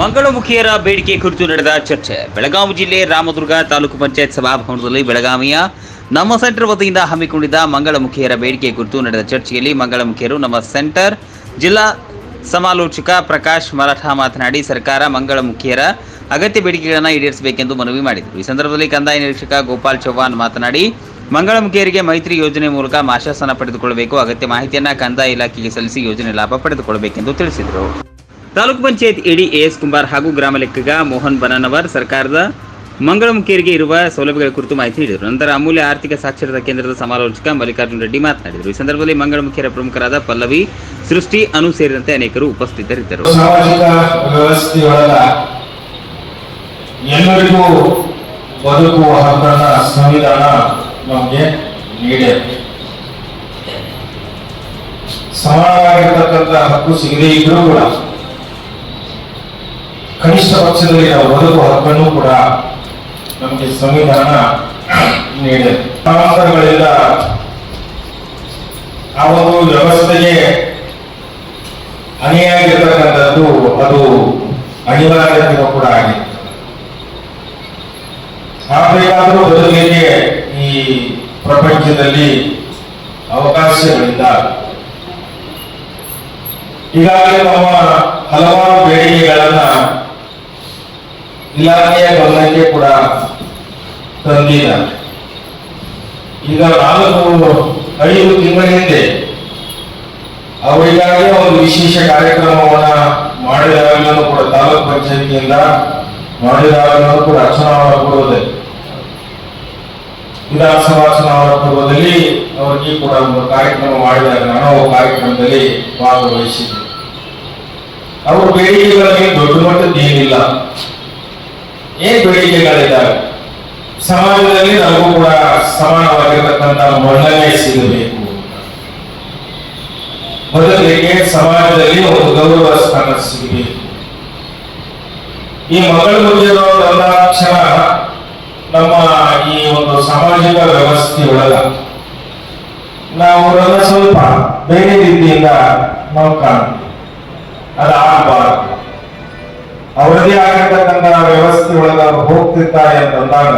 ಮಂಗಳಮುಖಿಯರ ಬೇಡಿಕೆ ಕುರಿತು ನಡೆದ ಚರ್ಚೆ. ಬೆಳಗಾವಿ ಜಿಲ್ಲೆ ರಾಮದುರ್ಗ ತಾಲೂಕು ಪಂಚಾಯತ್ ಸಭಾಭವನದಲ್ಲಿ ಬೆಳಗಾವಿಯ ನಮ್ಮ ಸೆಂಟರ್ ವತಿಯಿಂದ ಹಮ್ಮಿಕೊಂಡಿದ್ದ ಮಂಗಳಮುಖಿಯರ ಬೇಡಿಕೆ ಕುರಿತು ನಡೆದ ಚರ್ಚೆಯಲ್ಲಿ ಮಂಗಳಮುಖಿಯರು ನಮ್ಮ ಸೆಂಟರ್ ಜಿಲ್ಲಾ ಸಮಾಲೋಚಕ ಪ್ರಕಾಶ್ ಮರಾಠ ಮಾತನಾಡಿ, ಸರ್ಕಾರ ಮಂಗಳಮುಖಿಯರ ಅಗತ್ಯ ಬೇಡಿಕೆಗಳನ್ನು ಈಡೇರಿಸಬೇಕೆಂದು ಮನವಿ ಮಾಡಿದರು. ಈ ಸಂದರ್ಭದಲ್ಲಿ ಕಂದಾಯ ನಿರೀಕ್ಷಕ ಗೋಪಾಲ್ ಚೌಹಾಣ್ ಮಾತನಾಡಿ, ಮಂಗಳಮುಖಿಯರಿಗೆ ಮೈತ್ರಿ ಯೋಜನೆ ಮೂಲಕ ಮಾಶಾಸನ ಪಡೆದುಕೊಳ್ಳಬೇಕು, ಅಗತ್ಯ ಮಾಹಿತಿಯನ್ನು ಕಂದಾಯ ಇಲಾಖೆಗೆ ಸಲ್ಲಿಸಿ ಯೋಜನೆ ಲಾಭ ಪಡೆದುಕೊಳ್ಳಬೇಕೆಂದು ತಿಳಿಸಿದರು. ತಾಲೂಕು ಪಂಚಾಯತ್ ಇಡಿ ಎಸ್ ಕುಂಬಾರ್ ಹಾಗೂ ಗ್ರಾಮ ಲೆಕ್ಕಗ ಮೋಹನ್ ಬನನವರ್ ಸರ್ಕಾರದ ಮಂಗಳಮುಖಿಯರಿಗೆ ಇರುವ ಸೌಲಭ್ಯಗಳ ಕುರಿತು ಮಾಹಿತಿ ನೀಡಿದರು. ನಂತರ ಅಮೂಲ್ಯ ಆರ್ಥಿಕ ಸಾಕ್ಷರತಾ ಕೇಂದ್ರದ ಸಮಾಲೋಚಕ ಮಲ್ಲಿಕಾರ್ಜುನ ರೆಡ್ಡಿ ಮಾತನಾಡಿದರು. ಈ ಸಂದರ್ಭದಲ್ಲಿ ಮಂಗಳಮುಖಿಯರ ಪ್ರಮುಖರಾದ ಪಲ್ಲವಿ, ಸೃಷ್ಟಿ, ಅನು ಸೇರಿದಂತೆ ಅನೇಕರು ಉಪಸ್ಥಿತರಿದ್ದರು. ಎಲ್ಲರಿಗೂ ಸಮಾನವಾಗಿರ್ತಕ್ಕಂಥ ಹಕ್ಕು ಸಿಗದೇ ಇದ್ರೂ ಕೂಡ ಕನಿಷ್ಠ ಪಕ್ಷದಲ್ಲಿ ನಾವು ಬದುಕುವ ಹಕ್ಕನ್ನು ಕೂಡ ನಮಗೆ ಸಂವಿಧಾನ ನೀಡಿದೆ. ಕಾರಣಗಳಿಂದ ಆ ಒಂದು ವ್ಯವಸ್ಥೆಗೆ ಅಣಿಯಾಗಿರ್ತಕ್ಕಂಥದ್ದು ಅದು ಅನಿವಾರ್ಯತೆಯೂ ಕೂಡ ಆಗಿದೆ. ಆಗಬೇಕಾದರೂ ಬದುಕಲಿಕ್ಕೆ ಈ ಪ್ರಪಂಚದಲ್ಲಿ ಅವಕಾಶಗಳಿಂದ. ಈಗಾಗಲೇ ನಮ್ಮ ಹಲವಾರು ಬೇಡಿಕೆಗಳನ್ನ ಇಲಾಖೆಯ ಗಮನಕ್ಕೆ ಕೂಡ ತಂದಿಲ್ಲ. ಈಗ ನಾಲ್ಕು ಐದು ತಿಂಗಳ ಹಿಂದೆ ಅವರಿಗಾಗಿ ಒಂದು ವಿಶೇಷ ಕಾರ್ಯಕ್ರಮವನ್ನ ಮಾಡಿದಾಗಲೂ ಕೂಡ ತಾಲೂಕ್ ಪಂಚಾಯತಿಯಿಂದ ಮಾಡಿದಾಗಲೂ ಕೂಡ ಚುನಾವಣಾ ಪೂರ್ವದಲ್ಲಿ, ವಿಧಾನಸಭಾ ಚುನಾವಣಾ ಪೂರ್ವದಲ್ಲಿ ಅವರಿಗೆ ಕೂಡ ಒಂದು ಕಾರ್ಯಕ್ರಮ ಮಾಡಿದಾಗ ನಾನು ಕಾರ್ಯಕ್ರಮದಲ್ಲಿ ಭಾಗವಹಿಸಿದ್ದೆ. ಅವರು ಬೇಡಿಕೆಗಳಿಗೆ ದೊಡ್ಡ ಮಟ್ಟದ ಏನಿಲ್ಲ ಏನ್ ಬೇಡಿಕೆಗಳಿದ್ದಾವೆ? ಸಮಾಜದಲ್ಲಿ ನಮಗೂ ಕೂಡ ಸಮಾನವಾಗಿರತಕ್ಕಂತ ಮನ್ನಣೆ ಸಿಗಬೇಕು ಮೊದಲಿಗೆ ಸಮಾಜದಲ್ಲಿ ಒಂದು ಗೌರವ ಸ್ಥಾನ ಸಿಗಬೇಕು. ಈ ಮಗಳ ಮುಗಿಯೋ ಕ್ಷಣ ನಮ್ಮ ಈ ಒಂದು ಸಾಮಾಜಿಕ ವ್ಯವಸ್ಥೆಯೊಳಗ ನಾವು ಅವರನ್ನ ಸ್ವಲ್ಪ ಬೇರೆ ರೀತಿಯಿಂದ ನಾವು ಕಾಣ್ತೀವಿ ಅದಾಗಬಾರದು. ಅವರದೇ ಆಗಿರ್ತಕ್ಕಂಥ ವ್ಯವಸ್ಥೆ ಒಳಗ ಹೋಗ್ತಿರ್ತಾರೆ ಅಂತಂದಾಗ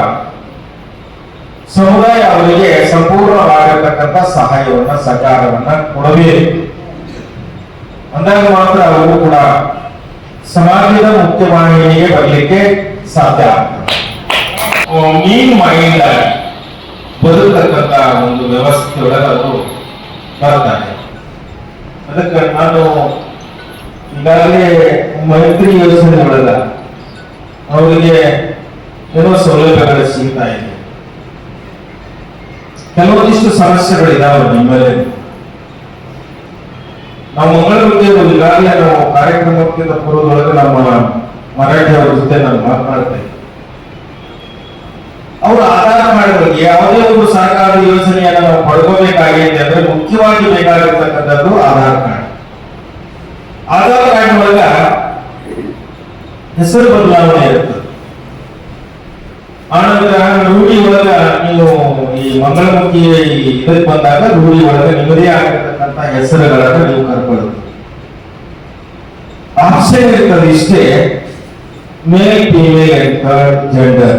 ಸಮುದಾಯ ಅವರಿಗೆ ಸಂಪೂರ್ಣವಾಗಿರ್ತಕ್ಕಂಥ ಸಹಾಯವನ್ನ, ಸಹಕಾರವನ್ನ ಕೊಡಬೇಕು. ಅಂದಾಗ ಮಾತ್ರ ಅವರು ಕೂಡ ಸಮಾಜದ ಮುಖ್ಯವಾಹಿನಿಗೆ ಬರಲಿಕ್ಕೆ ಸಾಧ್ಯ ಮೀನ್ ಮೈಂಡ್ ಬದುಕತಕ್ಕಂತ ಒಂದು ವ್ಯವಸ್ಥೆಯೊಳಗೆ ಅವರು ಬರ್ತಾರೆ. ಅದಕ್ಕೆ ನಾನು ಈಗಾಗಲೇ ಮೈತ್ರಿ ಯೋಜನೆ ಒಳಗ ಅವರಿಗೆ ಕೆಲವು ಸೌಲಭ್ಯಗಳು ಸಿಗ್ತಾ ಇದೆ. ಕೆಲವೊಂದಿಷ್ಟು ಸಮಸ್ಯೆಗಳಿದಾವೆ ನಿಮ್ಮಲ್ಲಿ. ನಾವು ಮಂಗಳೂರಿಗೆ ಈಗಾಗಲೇ ನಾವು ಕಾರ್ಯಕ್ರಮಕ್ಕಿಂತ ಪೂರ್ವದೊಳಗೆ ನಮ್ಮ ಮರಾಠಿಯವರ ಜೊತೆ ನಾನು ಮಾತನಾಡ್ತೇನೆ ಅವರು ಆಧಾರ ಮಾಡಿದ ಯಾವುದೇ ಒಂದು ಸರ್ಕಾರದ ಯೋಜನೆಯನ್ನು ನಾವು ಪಡ್ಕೋಬೇಕಾಗಿದೆ ಅಂದ್ರೆ ಮುಖ್ಯವಾಗಿ ಬೇಕಾಗಿರ್ತಕ್ಕಂಥದ್ದು ಆಧಾರ್ ಕಾರ್ಡ್. ಆಧಾರ್ ಕಾರ್ಡ್ ಒಳಗ ಹೆಸರು ಬದಲಾವಣೆ ಇರ್ತದೆ ಆನಂತರ ರೂಢಿ ಒಳಗ ನೀವು ಈ ಮಂಗಳಮುಖಿ ಇದಕ್ಕೆ ಬಂದಾಗ ರೂಢಿ ಒಳಗ ನಿಮ್ಮದೇ ಆಗಿರ್ತಕ್ಕಂಥ ಹೆಸರುಗಳನ್ನ ನೀವು ಕರ್ಕೊಳ್ಳೋದು. ಆಪ್ಷನ್ ಇರ್ತದೆ ಇಷ್ಟೇ, male, female and third gender.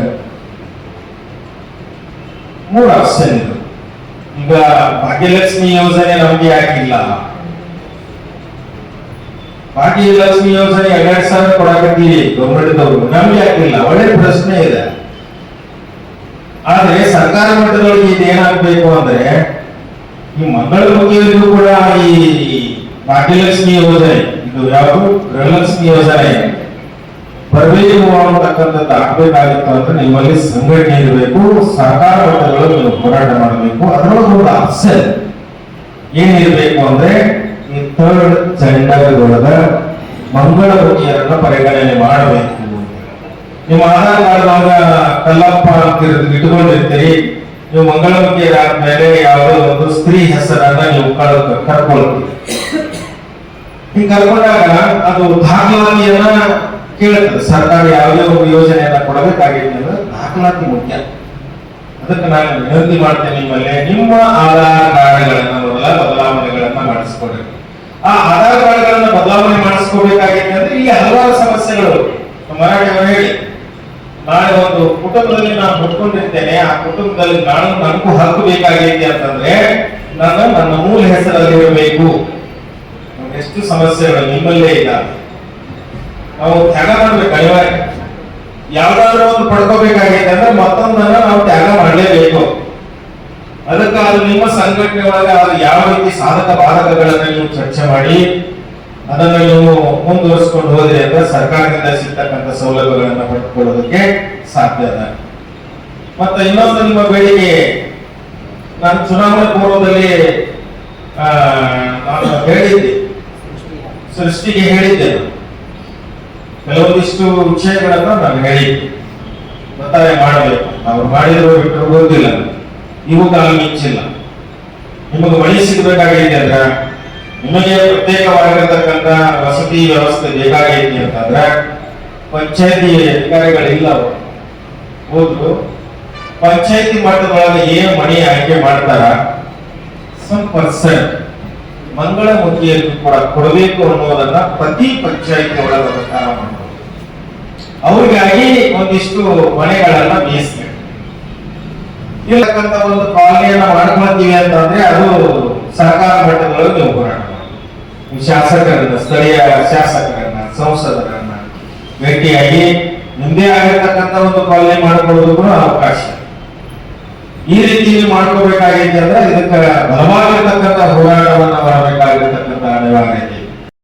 ಮೂರು ಆಪ್ಷನ್ ಇದೆ ಈಗ ಭಾಗ್ಯಲಕ್ಷ್ಮಿ ಯೋಜನೆ ನಮ್ಗೆ ಯಾಕಿಲ್ಲ ಭಾಗ್ಯಲಕ್ಷ್ಮಿ ಯೋಜನೆ ಎರಡ್ ಸಾವಿರ ಕೊಡಕತ್ತೀವಿ ಗೌರ್ಮೆಂಟ್ದವರು ನಮ್ಗೆ ಯಾಕಿಲ್ಲ ಒಳ್ಳೆ ಪ್ರಶ್ನೆ ಇದೆ. ಆದ್ರೆ ಸರ್ಕಾರ ಮಟ್ಟದೊಳಗೆ ಇದೇನಾಗಬೇಕು ಅಂದ್ರೆ ಈ ಮಂಗಳ ಮುಖಿಯರಿಗೂ ಕೂಡ ಈ ಭಾಗ್ಯಲಕ್ಷ್ಮಿ ಯೋಜನೆ, ಇದು ಯಾವುದು? ಗೃಹಲಕ್ಷ್ಮಿ ಯೋಜನೆ. ಬರಬೇಕು ಅನ್ನತಕ್ಕಂಥದ್ದು ಆಗ್ಬೇಕಾಗಿತ್ತು ಅಂದ್ರೆ ನಿಮ್ಮಲ್ಲಿ ಸಂಘಟನೆ ಇರಬೇಕು, ಸರ್ಕಾರ ಮಟ್ಟದೊಳಗೆ ನೀವು ಹೋರಾಟ ಮಾಡಬೇಕು. ಅದರೊಳಗೆ ಒಂದು ಆಪ್ಷನ್ ಏನಿರಬೇಕು ಅಂದ್ರೆ ಥರ್ಡ್ ಜೆಂಡರ್ ಒಳಗ ಮಂಗಳ ಮುಖಿಯರನ್ನ ಪರಿಗಣನೆ ಮಾಡಬೇಕು. ನಿಮ್ಮ ಆಧಾರ್ ಕಾರ್ಡ್ದಾಗ ಕಲ್ಲಪ್ಪ ಅಂತ ಇಟ್ಕೊಂಡಿರ್ತೀರಿ. ನೀವು ಮೇಲೆ ಯಾವುದೋ ಒಂದು ಸ್ತ್ರೀ ಹೆಸರನ್ನ ನೀವು ಕಳ್- ಕರ್ಕೊಳ್ತೀರಿ. ಹಿಂಗ್ ಕರ್ಕೊಂಡಾಗ ಅದು ದಾಖಲಾತಿಯನ್ನ ಕೇಳುತ್ತದೆ ಸರ್ಕಾರ ಯಾವುದೇ ಒಂದು ಯೋಜನೆಯನ್ನ ಕೊಡಬೇಕಾಗಿತ್ತು ಅಂದ್ರೆ ದಾಖಲಾತಿ ಮುಖ್ಯ. ಅದಕ್ಕೆ ನಾನು ವಿನಂತಿ ಮಾಡ್ತೇನೆ ನಿಮ್ಮಲ್ಲಿ, ನಿಮ್ಮ ಆಧಾರ್ ಕಾರ್ಡ್ಗಳನ್ನ ಮೊದಲ ಬದಲಾವಣೆಗಳನ್ನ ಮಾಡಿಸ್ಕೊಡ್ರಿ ಆ ಆಧಾರ್ ಬದಲಾವಣೆ ಮಾಡಿಸ್ಕೋಬೇಕಾಗಿತ್ತು ಅಂದ್ರೆ ಇಲ್ಲಿ ಹಲವಾರು ಸಮಸ್ಯೆಗಳು. ಮರಾಠಿಯವರು ಹೇಳಿ, ನಾಳೆ ಒಂದು ಕುಟುಂಬದಲ್ಲಿ ನಾನು ಹುಟ್ಕೊಂಡಿರ್ತೇನೆ, ಆ ಕುಟುಂಬದಲ್ಲಿ ನಾನು ನನಗೂ ಹಕ್ಕು ಬೇಕಾಗೈತಿ ಅಂತಂದ್ರೆ ನಾನು ನನ್ನ ಮೂಲ ಹೆಸರಲ್ಲಿ ಇರಬೇಕು. ಎಷ್ಟು ಸಮಸ್ಯೆಗಳು ನಿಮ್ಮಲ್ಲೇ ಇಲ್ಲ. ನಾವು ತ್ಯಾಗ ಮಾಡ್ಬೇಕು ಅನಿವಾರ್ಯ. ಯಾವ್ದಾದ್ರು ಒಂದು ಪಡ್ಕೋಬೇಕಾಗೈತೆ ಅಂದ್ರೆ ಮತ್ತೊಂದನ್ನ ನಾವು ತ್ಯಾಗ ಮಾಡಲೇಬೇಕು. ಅದಕ್ಕೆ ಅದು ನಿಮ್ಮ ಸಂಘಟನೆ ಒಳಗೆ ಅದು ಯಾವ ರೀತಿ ಸಾಧಕ ಬಾಧಕಗಳನ್ನು ನೀವು ಚರ್ಚೆ ಮಾಡಿ, ಅದನ್ನು ನೀವು ಮುಂದುವರಿಸಿಕೊಂಡು ಹೋದ್ರೆ ಅಂದ್ರೆ ಸರ್ಕಾರದಿಂದ ಸಿಗ್ತಕ್ಕಂಥ ಸೌಲಭ್ಯಗಳನ್ನು ಪಡೆದುಕೊಳ್ಳೋದಕ್ಕೆ ಸಾಧ್ಯ ಅದ. ಮತ್ತೆ ಇನ್ನೊಂದು ನಿಮ್ಮ ಬೇಡಿಕೆ, ನಾನು ಚುನಾವಣೆ ಪೂರ್ವದಲ್ಲಿ ನಾನು ಹೇಳಿದ್ದೆ. ಸೃಷ್ಟಿಗೆ ಹೇಳಿದ್ದೆ. ಕೆಲವೊಂದಿಷ್ಟು ವಿಷಯಗಳನ್ನ ನಾನು ಹೇಳಿದ್ದೆ. ಒತ್ತಾಯ ಮಾಡಬೇಕು. ಅವ್ರು ಮಾಡಿದ್ರು ಬಿಟ್ಟರು ಗೊತ್ತಿಲ್ಲ ಇವು ಕಾಲ ಮಿಂಚಿಲ್ಲ. ನಿಮಗೆ ಮಳೆ ಸಿಗಬೇಕಾಗೈತೆ ಅಂದ್ರೆ, ನಿಮಗೆ ಪ್ರತ್ಯೇಕವಾಗಿರತಕ್ಕಂತ ವಸತಿ ವ್ಯವಸ್ಥೆ ಬೇಕಾಗೈತಿ ಅಂತಂದ್ರೆ, ಪಂಚಾಯತಿ ಅಧಿಕಾರಿಗಳಿಲ್ಲ ಅವರು. ಹೋದ್ರು, ಪಂಚಾಯತಿ ಮಟ್ಟದೊಳಗೆ ಏನು ಮಣಿ ಆಯ್ಕೆ ಮಾಡ್ತಾರ ಸಮ್ ಪರ್ಸೆಂಟ್ ಮಂಗಳ ಮುಖಿಯನ್ನು ಕೂಡ ಕೊಡಬೇಕು ಅನ್ನೋದನ್ನ ಪ್ರತಿ ಪಂಚಾಯತಿ ಒಳಗೆ ಮಾಡಬಹುದು ಅವ್ರಿಗಾಗಿ ಒಂದಿಷ್ಟು ಮನೆಗಳನ್ನ ಮೀಸಲು ಇಲ್ಲಕ್ಕಂತ ಒಂದು ಕಾಲನಿಯನ್ನ ಮಾಡ್ಕೊಳ್ತೀವಿ ಅಂತಂದ್ರೆ ಅದು ಸರ್ಕಾರ ಮಟ್ಟದೊಳಗೆ ನೀವು ಹೋರಾಟ. ಶಾಸಕರನ್ನ, ಸ್ಥಳೀಯ ಶಾಸಕರನ್ನ, ಸಂಸದರನ್ನ ಭೇಟಿಯಾಗಿ ನಿಮ್ಮದೇ ಆಗಿರ್ತಕ್ಕಂಥ ಒಂದು ಕಾಲನಿ ಮಾಡ್ಕೊಳ್ಳೋದಕ್ಕೂ ಅವಕಾಶ ಈ ರೀತಿಯಲ್ಲಿ ಮಾಡ್ಕೋಬೇಕಾಗಿದೆ ಅಂದ್ರೆ ಇದಕ್ಕೆ ಬಲವಾಗಿರ್ತಕ್ಕಂಥ ಹೋರಾಟವನ್ನು ಮಾಡಬೇಕಾಗಿರ್ತಕ್ಕಂಥ ಅನಿವಾರ್ಯತೆ